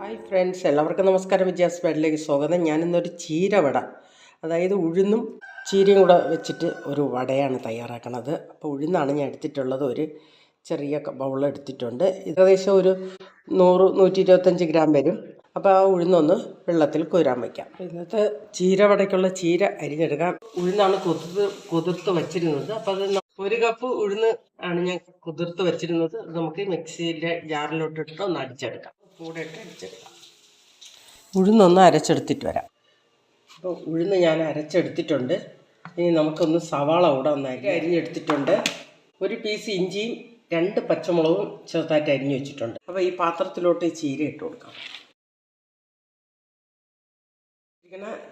Hi friends എല്ലാവർക്കും നമസ്കാരം. വിജയാസ് വേഡിലേക്ക് സ്വാഗതം. ഞാനിന്നൊരു ചീരവട അതായത് ഉഴുന്നും ചീരയും കൂടെ വെച്ചിട്ട് ഒരു വടയാണ് തയ്യാറാക്കണത്. അപ്പോൾ ഉഴുന്നാണ് ഞാൻ എടുത്തിട്ടുള്ളത്. ഒരു ചെറിയ ബൗൾ എടുത്തിട്ടുണ്ട്. ഏകദേശം ഒരു നൂറ് നൂറ്റി ഇരുപത്തഞ്ച് ഗ്രാം വരും. അപ്പോൾ ആ ഉഴുന്നൊന്ന് വെള്ളത്തിൽ കുരാൻ വയ്ക്കാം. ഇന്നത്തെ ചീര വടയ്ക്കുള്ള ചീര അരിഞ്ഞെടുക്കാം. ഉഴുന്നാണ് കൊതിർത്ത് കൊതിർത്ത് വച്ചിരുന്നത്. അപ്പോൾ അത് ഒരു കപ്പ് ഉഴുന്ന് ആണ് ഞാൻ കുതിർത്ത് വെച്ചിരുന്നത്. നമുക്ക് മിക്സിയിലെ ജാറിലോട്ടിട്ട് ഒന്ന് അടിച്ചെടുക്കാം. കൂടെ ഇട്ട് അടിച്ചെടുക്കാം ഉഴുന്നൊന്ന് അരച്ചെടുത്തിട്ട് വരാം. അപ്പോൾ ഉഴുന്ന് ഞാൻ അരച്ചെടുത്തിട്ടുണ്ട്. ഇനി നമുക്കൊന്ന് സവാള കൂടെ ഒന്ന് അരി അരിഞ്ഞെടുത്തിട്ടുണ്ട്. ഒരു പീസ് ഇഞ്ചിയും രണ്ട് പച്ചമുളകും ചെറുതായിട്ട് അരിഞ്ഞു വെച്ചിട്ടുണ്ട്. അപ്പോൾ ഈ പാത്രത്തിലോട്ട് ചീര ഇട്ട് കൊടുക്കാം.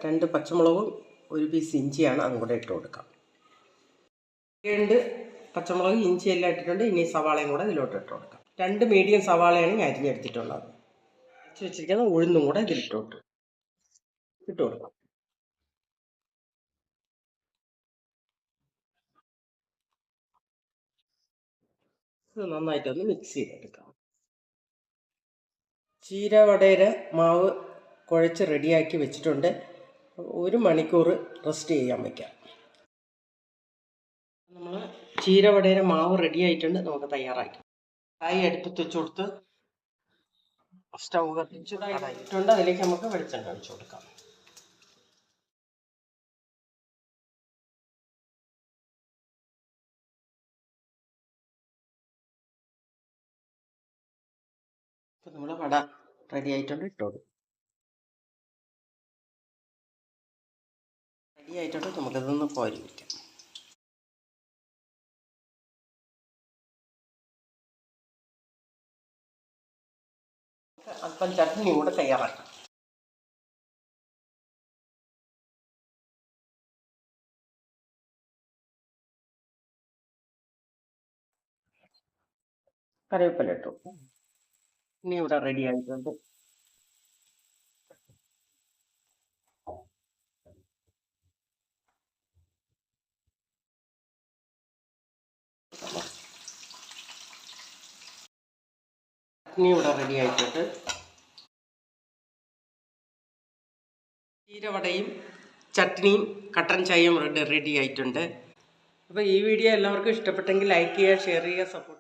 രണ്ട് പച്ചമുളകും ഒരു പീസ് ഇഞ്ചിയാണ് അതും കൂടെ ഇട്ട് കൊടുക്കാം. രണ്ട് പച്ചമുളക് ഇഞ്ചി എല്ലാം ഇട്ടിട്ടുണ്ട്. ഇനി സവാളയും കൂടെ ഇതിലോട്ട് ഇട്ട് കൊടുക്കാം. രണ്ട് മീഡിയം സവാളയാണ് ഞാൻ അരിഞ്ഞെടുത്തിട്ടുള്ളത്. അരച്ച് വെച്ചിരിക്കുന്ന ഉഴുന്നും കൂടെ ഇതിലിട്ടോട്ട് ഇട്ട് കൊടുക്കാം. ഇത് നന്നായിട്ടൊന്ന് മിക്സ് ചെയ്തെടുക്കാം. ചീര വടയുടെ മാവ് കുഴച്ച് റെഡിയാക്കി വെച്ചിട്ടുണ്ട്. ഒരു മണിക്കൂർ റെസ്റ്റ് ചെയ്യാൻ വയ്ക്കാം നമ്മൾ ചീര വടയുടെ മാവ് റെഡി ആയിട്ടുണ്ട്. നമുക്ക് തയ്യാറാക്കാം. കായ് അടുപ്പത്ത് വെച്ച് കൊടുത്ത് സ്റ്റൗ കത്തിച്ച് അതിലേക്ക് നമുക്ക് വെളിച്ചെണ്ണ ഒഴിച്ചു കൊടുക്കാം. ഇപ്പം നമ്മൾ വട റെഡി ആയിട്ടുണ്ട്. ഇട്ടോളൂ റെഡി ആയിട്ടുണ്ട്. നമുക്കിതൊന്ന് കോരി വയ്ക്കാം. അല്പം ചട്നി കൂടെ തയ്യാറാക്കാം. കറിവേപ്പില ഇട്ടു. ഇനി ഇവിടെ റെഡി ആയിട്ടുണ്ട്. ചട്നി ഇവിടെ റെഡി ആയിട്ടുണ്ട് ചീരവടയും ചട്നിയും കട്ടൻ ചായയും റെഡി റെഡി ആയിട്ടുണ്ട് അപ്പോൾ ഈ വീഡിയോ എല്ലാവർക്കും ഇഷ്ടപ്പെട്ടെങ്കിൽ ലൈക്ക് ചെയ്യുക ഷെയർ ചെയ്യുക സപ്പോർട്ട്